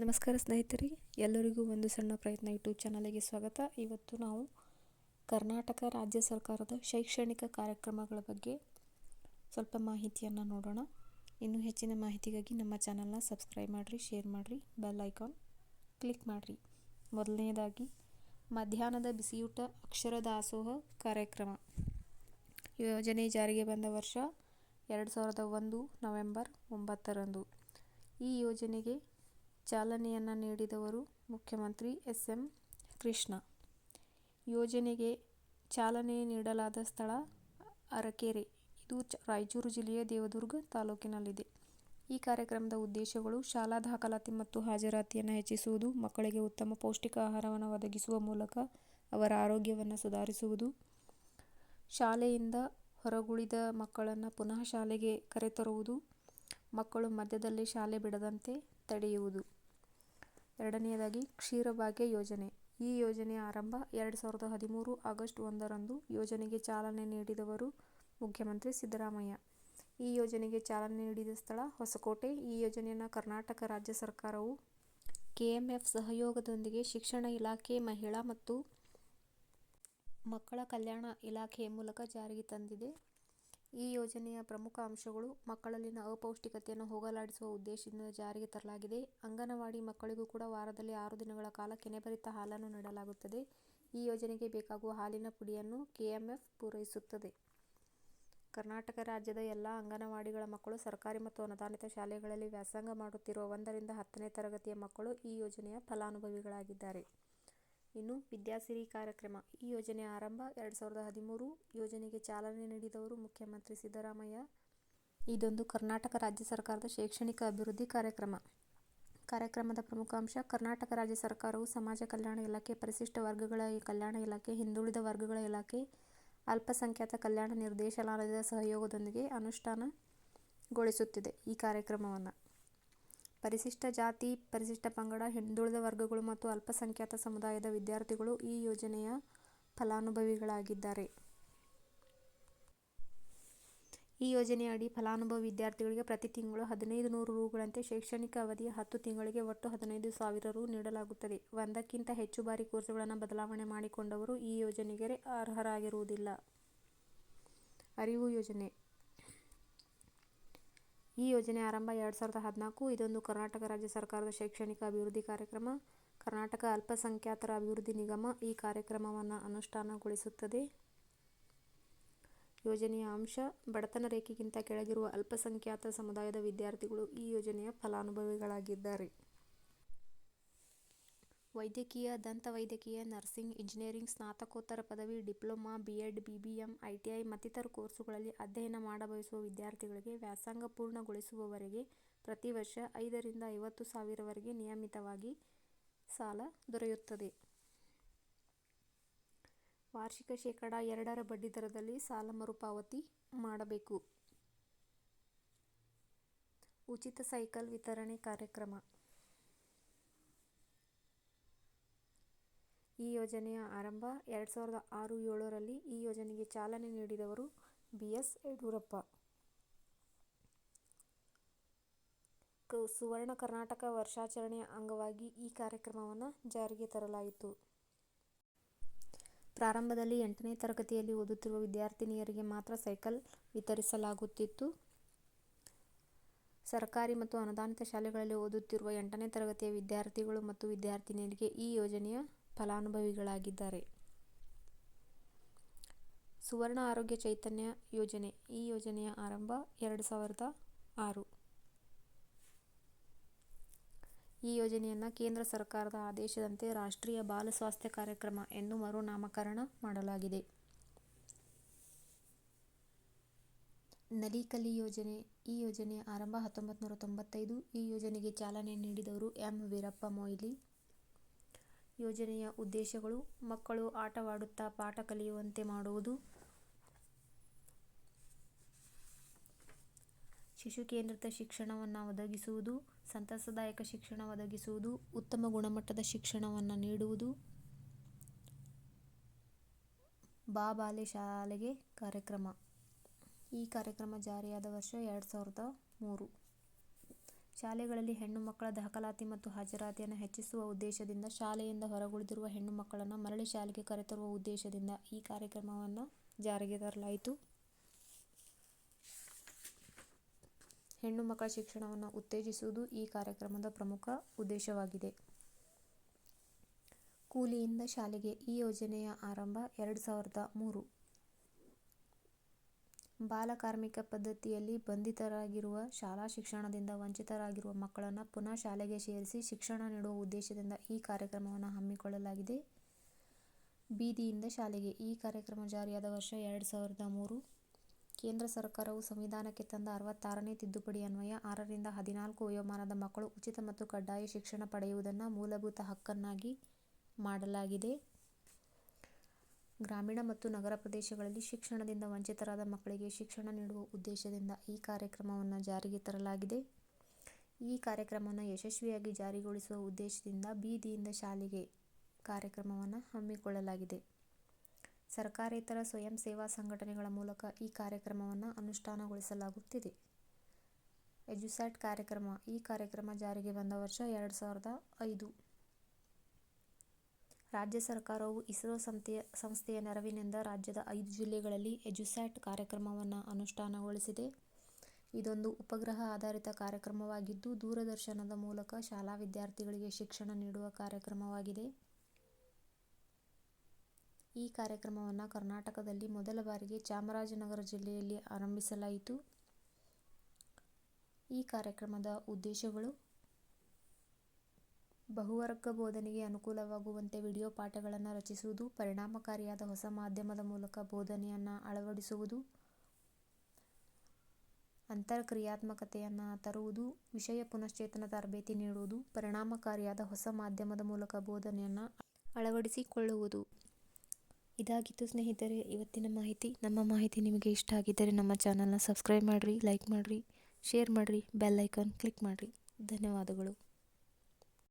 ನಮಸ್ಕಾರ ಸ್ನೇಹಿತರಿ, ಎಲ್ಲರಿಗೂ ಒಂದು ಸಣ್ಣ ಪ್ರಯತ್ನ ಯೂಟ್ಯೂಬ್ ಚಾನಲಿಗೆ ಸ್ವಾಗತ. ಇವತ್ತು ನಾವು ಕರ್ನಾಟಕ ರಾಜ್ಯ ಸರ್ಕಾರದ ಶೈಕ್ಷಣಿಕ ಕಾರ್ಯಕ್ರಮಗಳ ಬಗ್ಗೆ ಸ್ವಲ್ಪ ಮಾಹಿತಿಯನ್ನು ನೋಡೋಣ. ಇನ್ನೂ ಹೆಚ್ಚಿನ ಮಾಹಿತಿಗಾಗಿ ನಮ್ಮ ಚಾನಲ್ನ ಸಬ್ಸ್ಕ್ರೈಬ್ ಮಾಡಿರಿ, ಶೇರ್ ಮಾಡಿರಿ, ಬೆಲ್ ಐಕಾನ್ ಕ್ಲಿಕ್ ಮಾಡಿರಿ. ಮೊದಲನೇದಾಗಿ, ಮಧ್ಯಾಹ್ನದ ಬಿಸಿಯೂಟ ಅಕ್ಷರ ದಾಸೋಹ ಕಾರ್ಯಕ್ರಮ. ಯೋಜನೆ ಜಾರಿಗೆ ಬಂದ ವರ್ಷ ಎರಡು ಸಾವಿರದ ಒಂದು ನವೆಂಬರ್ ಒಂಬತ್ತರಂದು. ಈ ಯೋಜನೆಗೆ ಚಾಲನೆಯನ್ನು ನೀಡಿದವರು ಮುಖ್ಯಮಂತ್ರಿ ಎಸ್ ಎಂ ಕೃಷ್ಣ. ಯೋಜನೆಗೆ ಚಾಲನೆ ನೀಡಲಾದ ಸ್ಥಳ ಅರಕೆರೆ. ಇದು ರಾಯಚೂರು ಜಿಲ್ಲೆಯ ದೇವದುರ್ಗ ತಾಲೂಕಿನಲ್ಲಿದೆ. ಈ ಕಾರ್ಯಕ್ರಮದ ಉದ್ದೇಶಗಳು ಶಾಲಾ ದಾಖಲಾತಿ ಮತ್ತು ಹಾಜರಾತಿಯನ್ನು ಹೆಚ್ಚಿಸುವುದು, ಮಕ್ಕಳಿಗೆ ಉತ್ತಮ ಪೌಷ್ಟಿಕ ಆಹಾರವನ್ನು ಒದಗಿಸುವ ಮೂಲಕ ಅವರ ಆರೋಗ್ಯವನ್ನು ಸುಧಾರಿಸುವುದು, ಶಾಲೆಯಿಂದ ಹೊರಗುಳಿದ ಮಕ್ಕಳನ್ನು ಪುನಃ ಶಾಲೆಗೆ ಕರೆತರುವುದು, ಮಕ್ಕಳು ಮಧ್ಯದಲ್ಲಿ ಶಾಲೆ ಬಿಡದಂತೆ ತಡೆಯುವುದು. ಎರಡನೆಯದಾಗಿ ಕ್ಷೀರಭಾಗ್ಯ ಯೋಜನೆ. ಈ ಯೋಜನೆಯ ಆರಂಭ ಎರಡು ಸಾವಿರದ ಹದಿಮೂರು ಆಗಸ್ಟ್ ಒಂದರಂದು ಯೋಜನೆಗೆ ಚಾಲನೆ ನೀಡಿದವರು ಮುಖ್ಯಮಂತ್ರಿ ಸಿದ್ದರಾಮಯ್ಯ. ಈ ಯೋಜನೆಗೆ ಚಾಲನೆ ನೀಡಿದ ಸ್ಥಳ ಹೊಸಕೋಟೆ. ಈ ಯೋಜನೆಯನ್ನು ಕರ್ನಾಟಕ ರಾಜ್ಯ ಸರ್ಕಾರವು ಕೆಎಂಎಫ್ ಸಹಯೋಗದೊಂದಿಗೆ ಶಿಕ್ಷಣ ಇಲಾಖೆ, ಮಹಿಳಾ ಮತ್ತು ಮಕ್ಕಳ ಕಲ್ಯಾಣ ಇಲಾಖೆಯ ಮೂಲಕ ಜಾರಿಗೆ ತಂದಿದೆ. ಈ ಯೋಜನೆಯ ಪ್ರಮುಖ ಅಂಶಗಳು ಮಕ್ಕಳಲ್ಲಿನ ಅಪೌಷ್ಟಿಕತೆಯನ್ನು ಹೋಗಲಾಡಿಸುವ ಉದ್ದೇಶದಿಂದ ಜಾರಿಗೆ ತರಲಾಗಿದೆ. ಅಂಗನವಾಡಿ ಮಕ್ಕಳಿಗೂ ಕೂಡ ವಾರದಲ್ಲಿ ಆರು ದಿನಗಳ ಕಾಲ ಕೆನೆಭರಿತ ಹಾಲನ್ನು ನೀಡಲಾಗುತ್ತದೆ. ಈ ಯೋಜನೆಗೆ ಬೇಕಾಗುವ ಹಾಲಿನ ಪುಡಿಯನ್ನು ಕೆಎಂಎಫ್ ಪೂರೈಸುತ್ತದೆ. ಕರ್ನಾಟಕ ರಾಜ್ಯದ ಎಲ್ಲ ಅಂಗನವಾಡಿಗಳ ಮಕ್ಕಳು ಸರ್ಕಾರಿ ಮತ್ತು ಅನುದಾನಿತ ಶಾಲೆಗಳಲ್ಲಿ ವ್ಯಾಸಂಗ ಮಾಡುತ್ತಿರುವ ಒಂದರಿಂದ ಹತ್ತನೇ ತರಗತಿಯ ಮಕ್ಕಳು ಈ ಯೋಜನೆಯ ಫಲಾನುಭವಿಗಳಾಗಿದ್ದಾರೆ. ಇನ್ನು ವಿದ್ಯಾಸಿರಿ ಕಾರ್ಯಕ್ರಮ. ಈ ಯೋಜನೆ ಆರಂಭ. ಎರಡು ಸಾವಿರದ ಹದಿಮೂರು ಯೋಜನೆಗೆ ಚಾಲನೆ ನೀಡಿದವರು ಮುಖ್ಯಮಂತ್ರಿ ಸಿದ್ದರಾಮಯ್ಯ. ಇದೊಂದು ಕರ್ನಾಟಕ ರಾಜ್ಯ ಸರ್ಕಾರದ ಶೈಕ್ಷಣಿಕ ಅಭಿವೃದ್ಧಿ ಕಾರ್ಯಕ್ರಮ. ಕಾರ್ಯಕ್ರಮದ ಪ್ರಮುಖ ಅಂಶ ಕರ್ನಾಟಕ ರಾಜ್ಯ ಸರ್ಕಾರವು ಸಮಾಜ ಕಲ್ಯಾಣ ಇಲಾಖೆ, ಪರಿಶಿಷ್ಟ ವರ್ಗಗಳ ಕಲ್ಯಾಣ ಇಲಾಖೆ, ಹಿಂದುಳಿದ ವರ್ಗಗಳ ಇಲಾಖೆ, ಅಲ್ಪಸಂಖ್ಯಾತ ಕಲ್ಯಾಣ ನಿರ್ದೇಶನಾಲಯದ ಸಹಯೋಗದೊಂದಿಗೆ ಅನುಷ್ಠಾನಗೊಳಿಸುತ್ತಿದೆ ಈ ಕಾರ್ಯಕ್ರಮವನ್ನು. ಪರಿಶಿಷ್ಟ ಜಾತಿ, ಪರಿಶಿಷ್ಟ ಪಂಗಡ, ಹಿಂದುಳಿದ ವರ್ಗಗಳು ಮತ್ತು ಅಲ್ಪಸಂಖ್ಯಾತ ಸಮುದಾಯದ ವಿದ್ಯಾರ್ಥಿಗಳು ಈ ಯೋಜನೆಯ ಫಲಾನುಭವಿಗಳಾಗಿದ್ದಾರೆ. ಈ ಯೋಜನೆಯ ಅಡಿ ಫಲಾನುಭವಿ ವಿದ್ಯಾರ್ಥಿಗಳಿಗೆ ಪ್ರತಿ ತಿಂಗಳು ಹದಿನೈದು ನೂರು ರೂಗಳಂತೆ ಶೈಕ್ಷಣಿಕ ಅವಧಿಯ ಹತ್ತು ತಿಂಗಳಿಗೆ ಒಟ್ಟು ಹದಿನೈದು ಸಾವಿರ ರೂ. ನೀಡಲಾಗುತ್ತದೆ. ಒಂದಕ್ಕಿಂತ ಹೆಚ್ಚು ಬಾರಿ ಕೋರ್ಸುಗಳನ್ನು ಬದಲಾವಣೆ ಮಾಡಿಕೊಂಡವರು ಈ ಯೋಜನೆಗೆ ಅರ್ಹರಾಗಿರುವುದಿಲ್ಲ. ಅರಿವು ಯೋಜನೆ. ಈ ಯೋಜನೆ ಆರಂಭ ಎರಡು ಸಾವಿರದ ಹದಿನಾಲ್ಕು. ಇದೊಂದು ಕರ್ನಾಟಕ ರಾಜ್ಯ ಸರ್ಕಾರದ ಶೈಕ್ಷಣಿಕ ಅಭಿವೃದ್ಧಿ ಕಾರ್ಯಕ್ರಮ. ಕರ್ನಾಟಕ ಅಲ್ಪಸಂಖ್ಯಾತರ ಅಭಿವೃದ್ಧಿ ನಿಗಮ ಈ ಕಾರ್ಯಕ್ರಮವನ್ನು ಅನುಷ್ಠಾನಗೊಳಿಸುತ್ತದೆ. ಯೋಜನೆಯ ಅಂಶ, ಬಡತನ ರೇಖೆಗಿಂತ ಕೆಳಗಿರುವ ಅಲ್ಪಸಂಖ್ಯಾತ ಸಮುದಾಯದ ವಿದ್ಯಾರ್ಥಿಗಳು ಈ ಯೋಜನೆಯ ಫಲಾನುಭವಿಗಳಾಗಿದ್ದಾರೆ. ವೈದ್ಯಕೀಯ, ದಂತ ವೈದ್ಯಕೀಯ, ನರ್ಸಿಂಗ್, ಇಂಜಿನಿಯರಿಂಗ್, ಸ್ನಾತಕೋತ್ತರ ಪದವಿ, ಡಿಪ್ಲೊಮಾ ಬಿಎಡ್ ಬಿಬಿಎಂ ಐಟಿಐ ಮತ್ತಿತರ ಕೋರ್ಸುಗಳಲ್ಲಿ ಅಧ್ಯಯನ ಮಾಡಬಯಸುವ ವಿದ್ಯಾರ್ಥಿಗಳಿಗೆ ವ್ಯಾಸಂಗ ಪೂರ್ಣಗೊಳಿಸುವವರೆಗೆ ಪ್ರತಿ ವರ್ಷ ಐದರಿಂದ ಐವತ್ತು ಸಾವಿರವರೆಗೆ ನಿಯಮಿತವಾಗಿ ಸಾಲ ದೊರೆಯುತ್ತದೆ. ವಾರ್ಷಿಕ ಶೇಕಡಾ ಎರಡರ ಬಡ್ಡಿದರದಲ್ಲಿ ಸಾಲ ಮರುಪಾವತಿ ಮಾಡಬೇಕು. ಉಚಿತ ಸೈಕಲ್ ವಿತರಣೆ ಕಾರ್ಯಕ್ರಮ ಈ ಯೋಜನೆಯ ಆರಂಭ ಎರಡು ಸಾವಿರದ ಆರು ಏಳರಲ್ಲಿ ಈ ಯೋಜನೆಗೆ ಚಾಲನೆ ನೀಡಿದವರು ಬಿ ಎಸ್ ಯಡಿಯೂರಪ್ಪ ಸುವರ್ಣ ಕರ್ನಾಟಕ ವರ್ಷಾಚರಣೆಯ ಅಂಗವಾಗಿ ಈ ಕಾರ್ಯಕ್ರಮವನ್ನು ಜಾರಿಗೆ ತರಲಾಯಿತು. ಪ್ರಾರಂಭದಲ್ಲಿ ಎಂಟನೇ ತರಗತಿಯಲ್ಲಿ ಓದುತ್ತಿರುವ ವಿದ್ಯಾರ್ಥಿನಿಯರಿಗೆ ಮಾತ್ರ ಸೈಕಲ್ ವಿತರಿಸಲಾಗುತ್ತಿತ್ತು. ಸರ್ಕಾರಿ ಮತ್ತು ಅನುದಾನಿತ ಶಾಲೆಗಳಲ್ಲಿ ಓದುತ್ತಿರುವ ಎಂಟನೇ ತರಗತಿಯ ವಿದ್ಯಾರ್ಥಿಗಳು ಮತ್ತು ವಿದ್ಯಾರ್ಥಿನಿಯರಿಗೆ ಈ ಯೋಜನೆಯ ಫಲಾನುಭವಿಗಳಾಗಿದ್ದಾರೆ. ಸುವರ್ಣ ಆರೋಗ್ಯ ಚೈತನ್ಯ ಯೋಜನೆ, ಈ ಯೋಜನೆಯ ಆರಂಭ ಎರಡು ಸಾವಿರದ ಆರು. ಈ ಯೋಜನೆಯನ್ನು ಕೇಂದ್ರ ಸರ್ಕಾರದ ಆದೇಶದಂತೆ ರಾಷ್ಟ್ರೀಯ ಬಾಲ ಸ್ವಾಸ್ಥ್ಯ ಕಾರ್ಯಕ್ರಮ ಎಂದು ಮರು ನಾಮಕರಣ ಮಾಡಲಾಗಿದೆ. ನಲಿಕಲಿ ಯೋಜನೆ, ಈ ಯೋಜನೆಯ ಆರಂಭ ಹತ್ತೊಂಬತ್ತು ನೂರ ತೊಂಬತ್ತೈದು. ಈ ಯೋಜನೆಗೆ ಚಾಲನೆ ನೀಡಿದವರು ಎಂ. ವೀರಪ್ಪ ಮೊಯ್ಲಿ. ಯೋಜನೆಯ ಉದ್ದೇಶಗಳು ಮಕ್ಕಳು ಆಟವಾಡುತ್ತಾ ಪಾಠ ಕಲಿಯುವಂತೆ ಮಾಡುವುದು. ಶಿಶು ಕೇಂದ್ರಿತ ಶಿಕ್ಷಣವನ್ನು ಒದಗಿಸುವುದು, ಸಂತಸದಾಯಕ ಶಿಕ್ಷಣ ಒದಗಿಸುವುದು, ಉತ್ತಮ ಗುಣಮಟ್ಟದ ಶಿಕ್ಷಣವನ್ನು ನೀಡುವುದು. ಬಾಬಾಲೆ ಶಾಲೆಗೆ ಕಾರ್ಯಕ್ರಮ. ಈ ಕಾರ್ಯಕ್ರಮ ಜಾರಿಯಾದ ವರ್ಷ ಎರಡು ಸಾವಿರದ ಮೂರು. ಶಾಲೆಗಳಲ್ಲಿ ಹೆಣ್ಣು ಮಕ್ಕಳ ದಾಖಲಾತಿ ಮತ್ತು ಹಾಜರಾತಿಯನ್ನು ಹೆಚ್ಚಿಸುವ ಉದ್ದೇಶದಿಂದ ಶಾಲೆಯಿಂದ ಹೊರಗುಳಿದಿರುವ ಹೆಣ್ಣು ಮಕ್ಕಳನ್ನು ಮರಳಿ ಶಾಲೆಗೆ ಕರೆತರುವ ಉದ್ದೇಶದಿಂದ ಈ ಕಾರ್ಯಕ್ರಮವನ್ನು ಜಾರಿಗೆ ತರಲಾಯಿತು. ಹೆಣ್ಣು ಮಕ್ಕಳ ಶಿಕ್ಷಣವನ್ನು ಉತ್ತೇಜಿಸುವುದು ಈ ಕಾರ್ಯಕ್ರಮದ ಪ್ರಮುಖ ಉದ್ದೇಶವಾಗಿದೆ. ಕೂಲಿಯಿಂದ ಶಾಲೆಗೆ ಈ ಯೋಜನೆಯ ಆರಂಭ ಎರಡು ಸಾವಿರದ ಮೂರು. ಬಾಲಕಾರ್ಮಿಕ ಪದ್ಧತಿಯಲ್ಲಿ ಬಂಧಿತರಾಗಿರುವ, ಶಾಲಾ ಶಿಕ್ಷಣದಿಂದ ವಂಚಿತರಾಗಿರುವ ಮಕ್ಕಳನ್ನು ಪುನಃ ಶಾಲೆಗೆ ಸೇರಿಸಿ ಶಿಕ್ಷಣ ನೀಡುವ ಉದ್ದೇಶದಿಂದ ಈ ಕಾರ್ಯಕ್ರಮವನ್ನು ಹಮ್ಮಿಕೊಳ್ಳಲಾಗಿದೆ. ಬೀದಿಯಿಂದ ಶಾಲೆಗೆ ಈ ಕಾರ್ಯಕ್ರಮ ಜಾರಿಯಾದ ವರ್ಷ ಎರಡು ಸಾವಿರದ ಮೂರು. ಕೇಂದ್ರ ಸರ್ಕಾರವು ಸಂವಿಧಾನಕ್ಕೆ ತಂದ ಅರವತ್ತಾರನೇ ತಿದ್ದುಪಡಿ ಅನ್ವಯ ಆರರಿಂದ ಹದಿನಾಲ್ಕು ವಯೋಮಾನದ ಮಕ್ಕಳು ಉಚಿತ ಮತ್ತು ಕಡ್ಡಾಯ ಶಿಕ್ಷಣ ಪಡೆಯುವುದನ್ನು ಮೂಲಭೂತ ಹಕ್ಕನ್ನಾಗಿ ಮಾಡಲಾಗಿದೆ. ಗ್ರಾಮೀಣ ಮತ್ತು ನಗರ ಪ್ರದೇಶಗಳಲ್ಲಿ ಶಿಕ್ಷಣದಿಂದ ವಂಚಿತರಾದ ಮಕ್ಕಳಿಗೆ ಶಿಕ್ಷಣ ನೀಡುವ ಉದ್ದೇಶದಿಂದ ಈ ಕಾರ್ಯಕ್ರಮವನ್ನು ಜಾರಿಗೆ ತರಲಾಗಿದೆ. ಈ ಕಾರ್ಯಕ್ರಮವನ್ನು ಯಶಸ್ವಿಯಾಗಿ ಜಾರಿಗೊಳಿಸುವ ಉದ್ದೇಶದಿಂದ ಬೀದಿಯಿಂದ ಶಾಲೆಗೆ ಕಾರ್ಯಕ್ರಮವನ್ನು ಹಮ್ಮಿಕೊಳ್ಳಲಾಗಿದೆ. ಸರ್ಕಾರೇತರ ಸ್ವಯಂ ಸೇವಾ ಸಂಘಟನೆಗಳ ಮೂಲಕ ಈ ಕಾರ್ಯಕ್ರಮವನ್ನು ಅನುಷ್ಠಾನಗೊಳಿಸಲಾಗುತ್ತಿದೆ. ಎಜುಸ್ಯಾಟ್ ಕಾರ್ಯಕ್ರಮ, ಈ ಕಾರ್ಯಕ್ರಮ ಜಾರಿಗೆ ಬಂದ ವರ್ಷ ಎರಡು ಸಾವಿರದ ಐದು. ರಾಜ್ಯ ಸರ್ಕಾರವು ಇಸ್ರೋ ಸಂಸ್ಥೆಯ ನೆರವಿನಿಂದ ರಾಜ್ಯದ ಐದು ಜಿಲ್ಲೆಗಳಲ್ಲಿ ಎಜುಸ್ಯಾಟ್ ಕಾರ್ಯಕ್ರಮವನ್ನು ಅನುಷ್ಠಾನಗೊಳಿಸಿದೆ. ಇದೊಂದು ಉಪಗ್ರಹ ಆಧಾರಿತ ಕಾರ್ಯಕ್ರಮವಾಗಿದ್ದು, ದೂರದರ್ಶನದ ಮೂಲಕ ಶಾಲಾ ವಿದ್ಯಾರ್ಥಿಗಳಿಗೆ ಶಿಕ್ಷಣ ನೀಡುವ ಕಾರ್ಯಕ್ರಮವಾಗಿದೆ. ಈ ಕಾರ್ಯಕ್ರಮವನ್ನು ಕರ್ನಾಟಕದಲ್ಲಿ ಮೊದಲ ಬಾರಿಗೆ ಚಾಮರಾಜನಗರ ಜಿಲ್ಲೆಯಲ್ಲಿ ಆರಂಭಿಸಲಾಯಿತು. ಈ ಕಾರ್ಯಕ್ರಮದ ಉದ್ದೇಶಗಳು ಬಹುವರ್ಗ ಬೋಧನೆಗೆ ಅನುಕೂಲವಾಗುವಂತೆ ವಿಡಿಯೋ ಪಾಠಗಳನ್ನು ರಚಿಸುವುದು, ಪರಿಣಾಮಕಾರಿಯಾದ ಹೊಸ ಮಾಧ್ಯಮದ ಮೂಲಕ ಬೋಧನೆಯನ್ನು ಅಳವಡಿಸುವುದು, ಅಂತರ್ಕ್ರಿಯಾತ್ಮಕತೆಯನ್ನು ತರುವುದು, ವಿಷಯ ಪುನಶ್ಚೇತನ ತರಬೇತಿ ನೀಡುವುದು, ಪರಿಣಾಮಕಾರಿಯಾದ ಹೊಸ ಮಾಧ್ಯಮದ ಮೂಲಕ ಬೋಧನೆಯನ್ನು ಅಳವಡಿಸಿಕೊಳ್ಳುವುದು. ಇದಾಗಿತ್ತು ಸ್ನೇಹಿತರೆ ಇವತ್ತಿನ ಮಾಹಿತಿ. ನಮ್ಮ ಮಾಹಿತಿ ನಿಮಗೆ ಇಷ್ಟ ಆಗಿದ್ದರೆ ನಮ್ಮ ಚಾನಲ್ನ ಸಬ್ಸ್ಕ್ರೈಬ್ ಮಾಡಿರಿ, ಲೈಕ್ ಮಾಡಿರಿ, ಶೇರ್ ಮಾಡಿರಿ, ಬೆಲ್ ಐಕಾನ್ ಕ್ಲಿಕ್ ಮಾಡಿರಿ. ಧನ್ಯವಾದಗಳು.